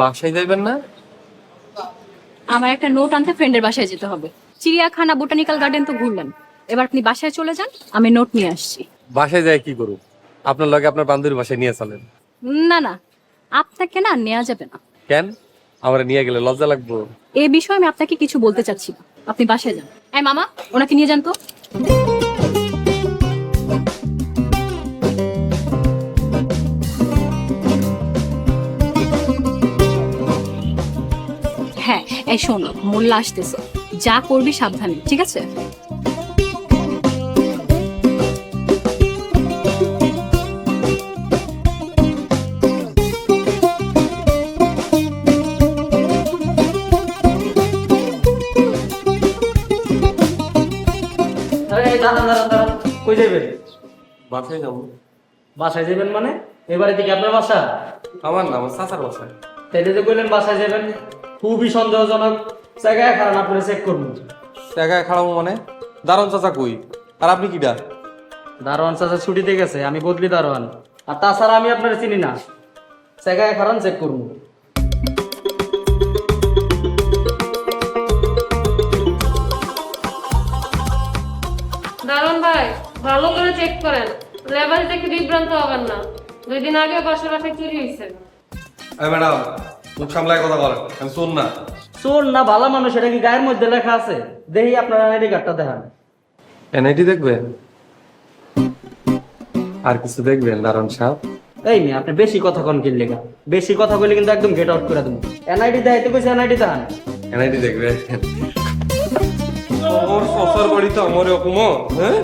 বাসায় যাইবেন না? আমার একটা নোট আনতে ফ্রেন্ডের বাসায় যেতে হবে। চিড়িয়াখানা বোটানিক্যাল গার্ডেন তো ঘুরলেন। এবার আপনি বাসায় চলে যান আমি নোট নিয়ে আসছি। বাসায় যাই কি করুন আপনার লগে আপনার বান্ধবীর বাসায় নিয়ে চলেন। না না আপনাকে না নেওয়া যাবে না। কেন? আমরা নিয়ে গেলে লজ্জা লাগবো। এই বিষয়ে আমি আপনাকে কিছু বলতে চাচ্ছি না। আপনি বাসায় যান। এই মামা ওনাকে নিয়ে যান তো। এই শোন মোল্লা আসতেছে। যা করবি সাবধানে ঠিক আছে? কই যাবেন বাসায় যাব। বাসায় যাবেন মানে? এবারে দিকে আপনার বাসা? আমার না আমার চাচার বাসায় তাইলে যে কইলেন বাসায় যাবেন খুবই সন্দেহজনক। জায়গায় কারণ আপনি চেক করুন। জায়গায় খাড়াবো মানে? দারুণ চাচা কই? আর আপনি কিডা? দারোয়ান চাচা ছুটিতে গেছে আমি বদলি দারোয়ান। আর তাছাড়া আমি আপনার চিনি না। জায়গায় কারণ চেক করুন। দারুণ ভাই ভালো করে চেক করেন। লেবার থেকে বিভ্রান্ত হবেন না। দুই দিন আগে বাসা বাসায় চুরি হয়েছে। ম্যাডাম মুখ সামলায় কথা বলেন আমি শোন না। চোর না ভালো মানুষ এটা কি গায়ের মধ্যে লেখা আছে? দেখি আপনার আইডি কার্ডটা দেখান। এনআইটি দেখবেন? আর কিছু দেখবেন দারুণ সাহেব? এই মেয়ে আপনি বেশি কথা কন কিনলে বেশি কথা কইলে কিন্তু একদম গেট আউট করে দেবো এনআইডি দেখাইতে কইছে এনআইডি দেখান এনআইটি দেখবেন। আমার শ্বশুর বাড়ি তো আমার অপমান হ্যাঁ?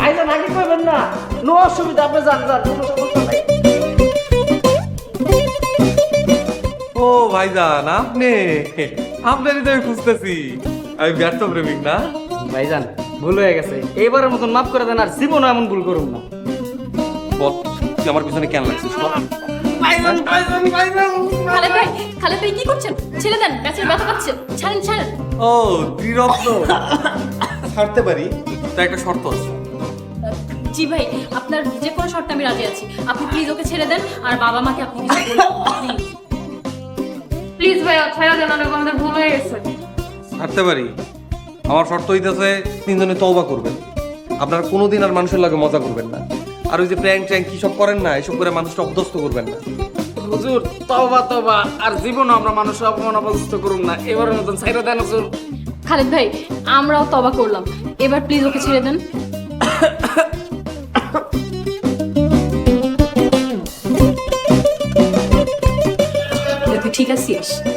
ভাইজান আগে কইবেন না। নো অসুবিধা আপনি যান যান। ভাইজান আপনি? আপনারই তো আমি খুঁজতেছি। আমি ব্যর্থ প্রেমিক না? ভাইজান ভুল হয়ে গেছে। এইবারের মতন মাফ করে দেন আর জীবনও এমন ভুল করুন না। বল তুই আমার পিছনে কেন লাগছিস? বল। খালেদ ভাই খালেদ ভাই কি করছেন? ছেড়ে দেন ব্যাচের ব্যথা পাচ্ছে। ছাড়েন ছাড়েন। ও ছাড়তে পারি তা একটা শর্ত আছে। জি ভাই আপনার যে কোনো শর্তে আমি রাজি আছি। আপনি প্লিজ ওকে ছেড়ে দেন আর বাবা মাকে আপনি কিছু বলবেন প্লিজ প্লিজ ভাই ছায়া দেন অনেক আমাদের ভুল হয়ে গেছে। ছাড়তে পারি। আমার শর্ত হইতেছে তিনজনে তওবা করবেন। আপনারা কোনোদিন আর মানুষের লাগে মজা করবেন না। আর ওই যে প্র্যাঙ্ক ট্যাঙ্ক কি সব করেন না এসব করে মানুষটা অপদস্থ করবেন না। হুজুর তওবা তওবা আর জীবনে আমরা মানুষের অপমান অপদস্থ করুম না। এবারের মতন সাইরা দেন হুজুর। খালেদ ভাই আমরাও তবা করলাম। এবার প্লিজ ওকে ছেড়ে দেন। তুই ঠিক আছিস